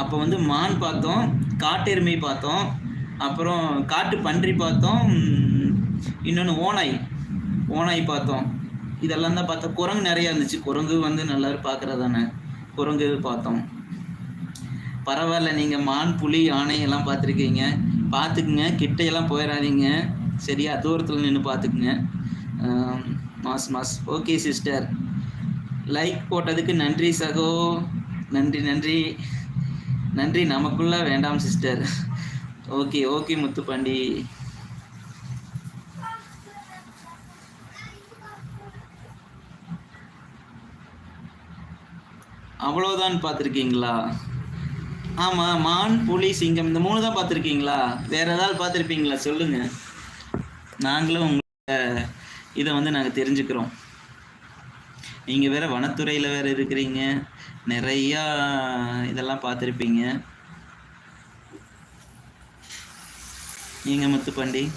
அப்போ வந்து மான் பார்த்தோம் காட்டெருமை பார்த்தோம் அப்புறம் காட்டு பன்றி பார்த்தோம் இன்னொன்று ஓனாய் ஓனாய் பார்த்தோம். இதெல்லாம் தான் பார்த்தோம். குரங்கு நிறையா இருந்துச்சு. குரங்கு வந்து நல்லா பார்க்குறதானே குரங்கு பார்த்தோம். பரவாயில்ல நீங்கள் மான் புலி யானை எல்லாம் பார்த்துருக்கீங்க. பார்த்துக்குங்க. கிட்டையெல்லாம் போயிடாதீங்க சரியா? தூரத்தில் நின்று பார்த்துக்குங்க. Mass mass. Okay sister. Like போட்டதுக்கு நன்றி சகோ. நன்றி நன்றி. நன்றி நமக்குள்ள வேண்டாம் சிஸ்டர் ஓகே ஓகே முத்துப்பாண்டி. அவ்வளோதான் பார்த்துருக்கீங்களா? ஆமாம் மான் புலி சிங்கம் இந்த மூணு தான் பார்த்துருக்கீங்களா? வேற ஏதாவது பார்த்துருப்பீங்களா? சொல்லுங்க. நாங்களும் உங்களோட இதை வந்து நாங்கள் தெரிஞ்சுக்கிறோம். நீங்கள் வேற வனத்துறையில் வேற இருக்கிறீங்க. நிறையா இதெல்லாம் பார்த்துருப்பீங்க. நீங்கள் முத்துப்பாண்டி.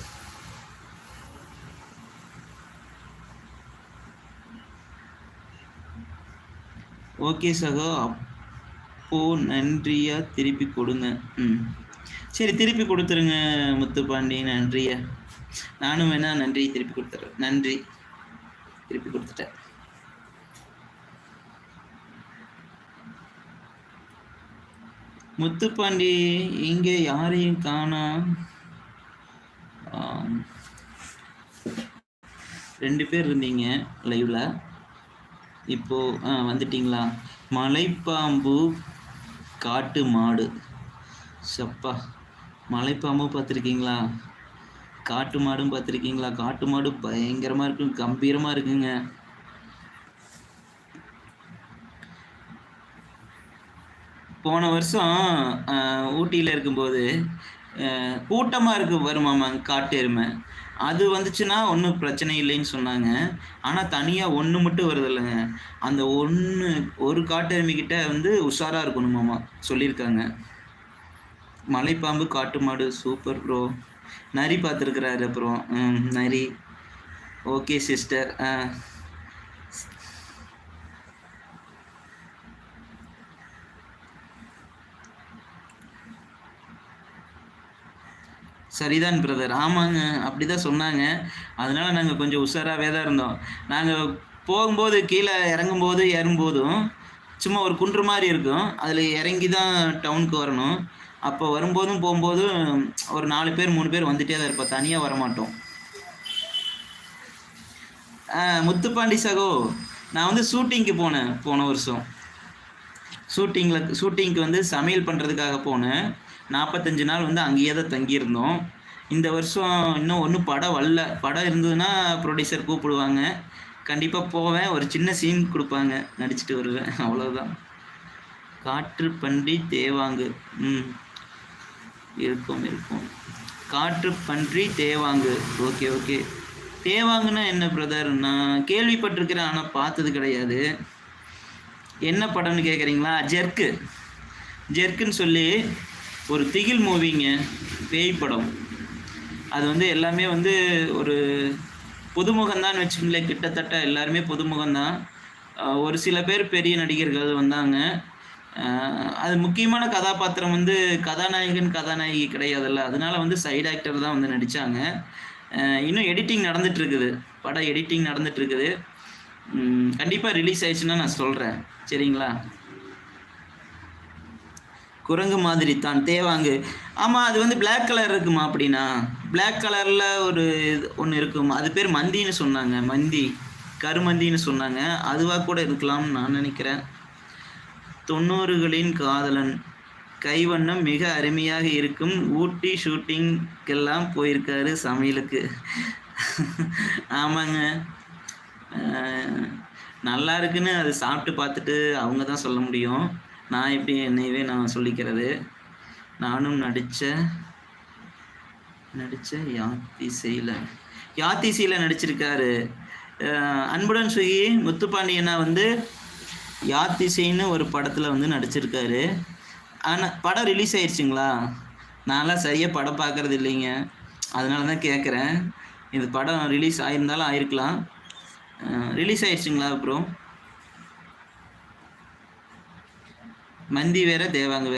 ஓகே சகோ அப்போ நன்றியா திருப்பி கொடுங்க. ம். சரி திருப்பி கொடுத்துருங்க முத்துப்பாண்டி நன்றியா. நானும் வேணா நன்றி திருப்பி கொடுத்துட்றேன் நன்றி. திருப்பி கொடுத்துட்டேன். முத்துப்பாண்டி இங்கே யாரையும் காணா? ரெண்டு பேர் இருந்தீங்க லைவ்ல இப்போ ஆ வந்துட்டீங்களா? மலைப்பாம்பு காட்டு மாடு. சப்பா மலைப்பாம்பு பார்த்துருக்கீங்களா? காட்டு மாடும் பார்த்துருக்கீங்களா? காட்டு மாடு பயங்கரமாக இருக்கும் கம்பீரமாக இருக்குங்க. போன வருஷம் ஊட்டியில் இருக்கும்போது கூட்டமாக இருக்கு வருமாமா காட்டு எருமை அது வந்துச்சுன்னா ஒன்றும் பிரச்சனை இல்லைன்னு சொன்னாங்க. ஆனால் தனியாக ஒன்று மட்டும் வருது இல்லைங்க அந்த ஒன்று ஒரு காட்டு எருமைக்கிட்ட வந்து உஷாராக இருக்கணுமாமா சொல்லியிருக்காங்க. மலைப்பாம்பு காட்டு மாடு சூப்பர் ப்ரோ. நரி பார்த்துருக்குறாரு அப்புறம். ம், நரி. Okay sister. சரிதான் பிரதர் ஆமாங்க. அப்படி தான் சொன்னாங்க. அதனால நாங்கள் கொஞ்சம் உஷாராகவே தான் இருந்தோம். நாங்கள் போகும்போது கீழே இறங்கும்போது ஏறும்போதும் சும்மா ஒரு குன்று மாதிரி இருக்கும். அதில் இறங்கி தான் டவுனுக்கு வரணும். அப்போ வரும்போதும் போகும்போதும் ஒரு நாலு பேர் மூணு பேர் வந்துட்டே தான் இருப்போம். தனியாக வரமாட்டோம். முத்துப்பாண்டி சகோ நான் வந்து ஷூட்டிங்க்கு போனேன் போன வருஷம். ஷூட்டிங்கில் ஷூட்டிங்க்கு வந்து சமையல் பண்ணுறதுக்காக போனேன். நாற்பத்தஞ்சு நாள் வந்து அங்கேயே தான் தங்கியிருந்தோம். இந்த வருஷம் இன்னும் ஒன்றும் படம் வரல. படம் இருந்ததுன்னா ப்ரொடியூசர் கூப்பிடுவாங்க. கண்டிப்பாக போவேன். ஒரு சின்ன சீன் கொடுப்பாங்க. நடிச்சுட்டு வருவேன். அவ்வளோதான் காற்று பன்றி தேவாங்கு. ம். இருக்கும் இருக்கும். காற்று பன்றி தேவாங்கு. Okay okay. தேவாங்குன்னா என்ன பிரதர் நான் கேள்விப்பட்டிருக்கிறேன் ஆனால் பார்த்தது கிடையாது. என்ன படம்னு கேட்குறீங்களா ஜெர்க்கு. ஜெர்க்குன்னு சொல்லி ஒரு திகில் மூவிங்க பேய் படம். அது வந்து எல்லாமே வந்து ஒரு புதுமுகம்தான் வச்சுக்கோங்களேன். கிட்டத்தட்ட எல்லாருமே புதுமுகம்தான். ஒரு சில பேர் பெரிய நடிகர்கள் வந்தாங்க. அது முக்கியமான கதாபாத்திரம் வந்து கதாநாயகன் கதாநாயகி கிடையாதுல்ல. அதனால வந்து சைடு ஆக்டர் தான் வந்து நடித்தாங்க இன்னும் எடிட்டிங் நடந்துட்டு இருக்குது படம் எடிட்டிங் நடந்துட்டு இருக்குது கண்டிப்பாக ரிலீஸ் ஆயிடுச்சுன்னா நான் சொல்கிறேன் சரிங்களா? குரங்கு மாதிரி தான் தேவாங்கு. ஆமாம் அது வந்து பிளாக் கலர் இருக்குமா அப்படின்னா? பிளாக் கலரில் ஒரு ஒன்று இருக்கும்? அது பேர் மந்தின்னு சொன்னாங்க மந்தி. கருமந்தின்னு சொன்னாங்க. அதுவாக கூட இருக்கலாம்னு நான் நினைக்கிறேன். தொண்ணூறுகளின் காதலன். கைவண்ணம் மிக அருமையாக இருக்கும். ஊட்டி ஷூட்டிங்கெல்லாம் போயிருக்காரு சமையலுக்கு. ஆமாங்க. நல்லா இருக்குன்னு அது சாப்பிட்டு பார்த்துட்டு அவங்க தான் சொல்ல முடியும். நான் எப்படி என்னையவே நான் சொல்லிக்கிறது? நானும் நடித்த நடித்த யாத்திசையில் யாத்திசையில் நடிச்சிருக்காரு. அன்புடன் சுகி முத்துப்பாண்டியனா வந்து யாத்திசைன்னு ஒரு படத்தில் வந்து நடிச்சிருக்காரு. ஆனால் படம் ரிலீஸ் ஆயிடுச்சுங்களா நான்லாம் சரியாக படம் பார்க்குறது இல்லைங்க. அதனால தான் கேட்குறேன் இது படம் ரிலீஸ் ஆயிருந்தாலும் ஆயிருக்கலாம். ரிலீஸ் ஆயிடுச்சுங்களா அப்புறம் மந்தி வேற தேவாங்க